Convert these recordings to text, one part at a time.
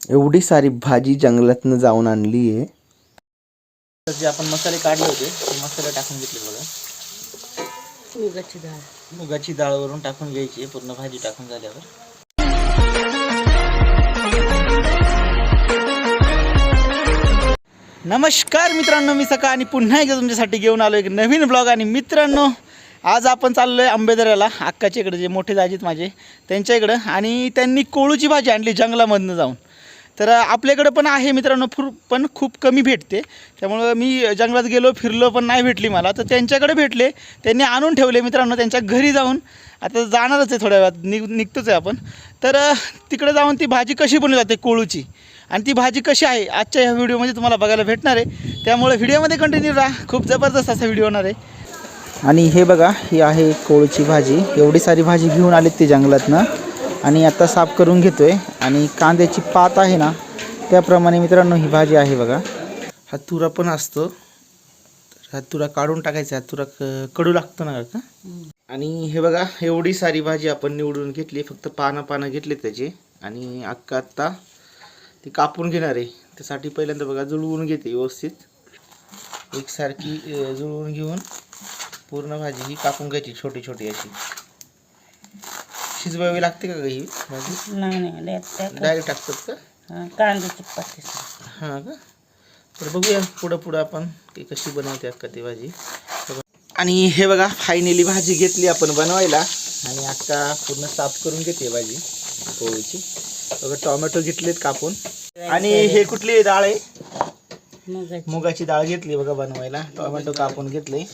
एवढी सारी भाजी जंगलातनं जाऊन आणली आहे. तर जे आपण मसाले काढले होते ते मसाले टाकून घेतले बघा. मुगाची डाळ. मुगाची डाळ वरून टाकून घ्यायची पूर्ण भाजी टाकून झाल्यावर. नमस्कार मित्रांनो मी सकाळ आणि पुन्हा एकदा तुमच्यासाठी घेऊन आलो एक नवीन ब्लॉग आणि मित्रांनो आज आपण चाललो आहे आंबेदऱ्याला. अक्काच्या इकडे जे मोठे दाजीत माझे त्यांच्या इकडं. आणि त्यांनी कोळूची भाजी आणली जंगलामधनं जाऊन. तर आपल्याकडं पण आहे मित्रांनो फुर पण खूप कमी भेटते. त्यामुळं मी जंगलात गेलो फिरलो पण नाही भेटली मला. तर त्यांच्याकडे भेटले त्यांनी आणून ठेवले मित्रांनो त्यांच्या घरी जाऊन. आता जाणारच आहे थोड्या वेळात निघ निघतोच आहे आपण. तर तिकडे जाऊन ती भाजी कशी बनवली जाते कोळूची? आणि ती भाजी कशी आहे? आजच्या ह्या व्हिडिओमध्ये तुम्हाला बघायला भेटणार आहे. त्यामुळे व्हिडिओमध्ये कंटिन्यू राहा. खूप जबरदस्त असा व्हिडिओ होणार आहे. आणि हे बघा ही आहे कोळूची भाजी. एवढी सारी भाजी घेऊन आलीत ते जंगलातनं. आणि आता साफ करून घेतो आहे आणि कांद्याची पात आहे ना त्याप्रमाणे मित्रांनो ही भाजी आहे बघा. हा तुरा पण असतो. तर हा तुरा काढून टाकायचा हा तुरा क- कडू लागतो ना का आणि हे बघा एवढी सारी भाजी आपण निवडून घेतली फक्त पानं पानं घेतले त्याचे. आणि अक्का आत्ता ती कापून घेणार आहे. त्यासाठी पहिल्यांदा बघा जुळवून घेते व्यवस्थित. एकसारखी जुळवून घेऊन पूर्ण भाजी ही कापून घ्यायची छोटी छोटी अशी. शिजवावी लागते का ग ही भाजी? नाही नाही डायरेक्ट टाकतात का? हा, कांद्याची पाती हां का? तर बघूया पुढं पुढं आपण ती कशी बनवते अक्का ती भाजी. बघा. आणि हे बघा फायनली भाजी घेतली आपण बनवायला. आणि अक्का पूर्ण साफ करून घेते भाजी पोळीची. बघा टोमॅटो घेतलेत कापून. आणि हे कुठली डाळ आहे? मुगाची. मुगाची डाळ घेतली बघा बनवायला. टोमॅटो कापून घेतले.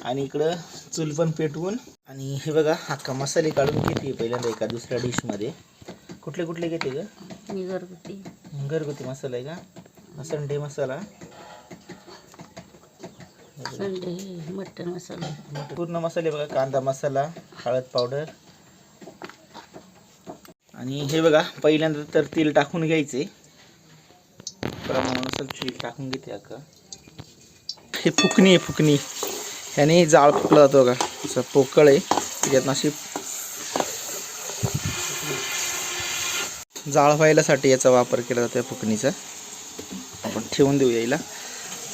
आणि इकडं चूल पण पेटवून आणि हे बघा अक्का मसाले काढून घेते पहिल्यांदा एका दुसऱ्या डिशमध्ये कुठले कुठले घेते ग? मी घरगुती. घरगुती मसाला आहे का? संडे मसाला. संडे मटन मसाला. पूर्ण मसाले बघा कांदा मसाला हळद पावडर. आणि हे बघा पहिल्यांदा तर तेल टाकून घ्यायचे. प्रमाणानुसार तेल टाकून घेते अक्का हे फुकणी आहे फुकणी. ह्याने जाळ फुकला जातो बघा. असं पोकळ आहे त्याच्यातनं अशी जाळ व्हायलासाठी याचा वापर केला जातो या फुकणीचा. आपण ठेवून देऊ यायला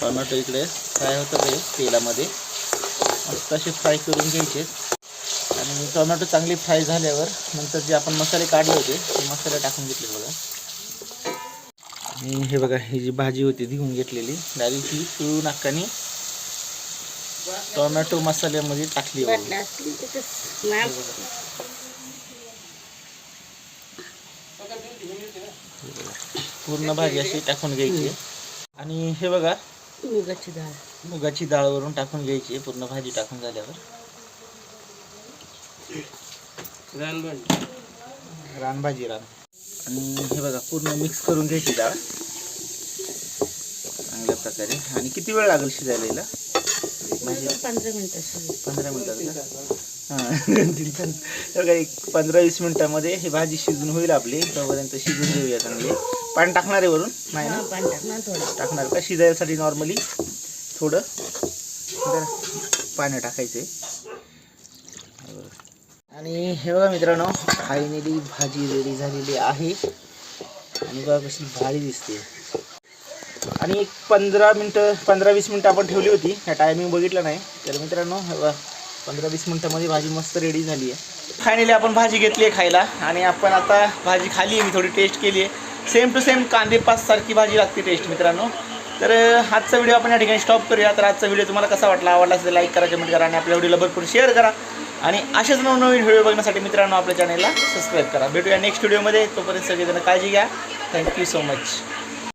टोमॅटो इकडे फ्राय होतं ते तेलामध्ये. मस्त असे फ्राय करून घ्यायचे. आणि टोमॅटो चांगले फ्राय झाल्यावर नंतर जे आपण मसाले काढले होते ते मसाले टाकून घेतले बघा. आणि हे बघा ही जी भाजी होती ती घेऊन घेतलेली. डायरेक्ट ही पिळू नाकाने. टोमॅटो मसाल्यामध्ये टाकली. पूर्ण भाजी अशी टाकून घ्यायची. आणि हे बघा मुगाची डाळ. मुगाची डाळ वरून टाकून घ्यायची. पूर्ण भाजी टाकून झाल्यावर. रानभाजी. रान. आणि हे बघा पूर्ण मिक्स करून घ्यायची डाळ. चांगल्या प्रकारे. आणि किती वेळ लागेल शिजायला भाजी पंधरा मिनिटं शिजली. पंधरा मिनिटात एक पंधरा वीस मिनिटामध्ये ही भाजी शिजून होईल आपली. तोपर्यंत शिजून घेऊया चांगली. पाणी टाकणार आहे वरून? नाही ना? पाणी थोडं. टाकणार का? शिजायसाठी नॉर्मली. थोडं. पाणी टाकायचं. आणि हे बघा मित्रांनो फायनली भाजी रेडी झालेली आहे. आणि बघा कशी भारी दिसते. आणि एक पंधरा मिनटं पंधरा वीस मिनटं आपण ठेवली होती. ह्या टायमिंग बघितलं नाही. तर मित्रांनो पंधरा वीस मिनटामध्ये भाजी मस्त रेडी झाली आहे. फायनली आपण भाजी घेतली आहे खायला. आणि आपण आता भाजी खाली आहे. मी थोडी टेस्ट केली आहे. सेम टू सेम कांदे सारखी भाजी लागते टेस्ट मित्रांनो. तर आजचा व्हिडिओ आपण या ठिकाणी स्टॉप करूया. तर आजचा व्हिडिओ तुम्हाला कसा वाटला? आवडला असेल लाईक करा कमेंट करा आणि आपल्या व्हिडिओला भरपूर शेअर करा. आणि असेच नवनवीन व्हिडिओ बघण्यासाठी मित्रांनो आपल्या चॅनलला सबस्क्राईब करा. भेटूया नेक्स्ट व्हिडिओमध्ये तोपर्यंत सगळेजण काळजी घ्या. Thank you so much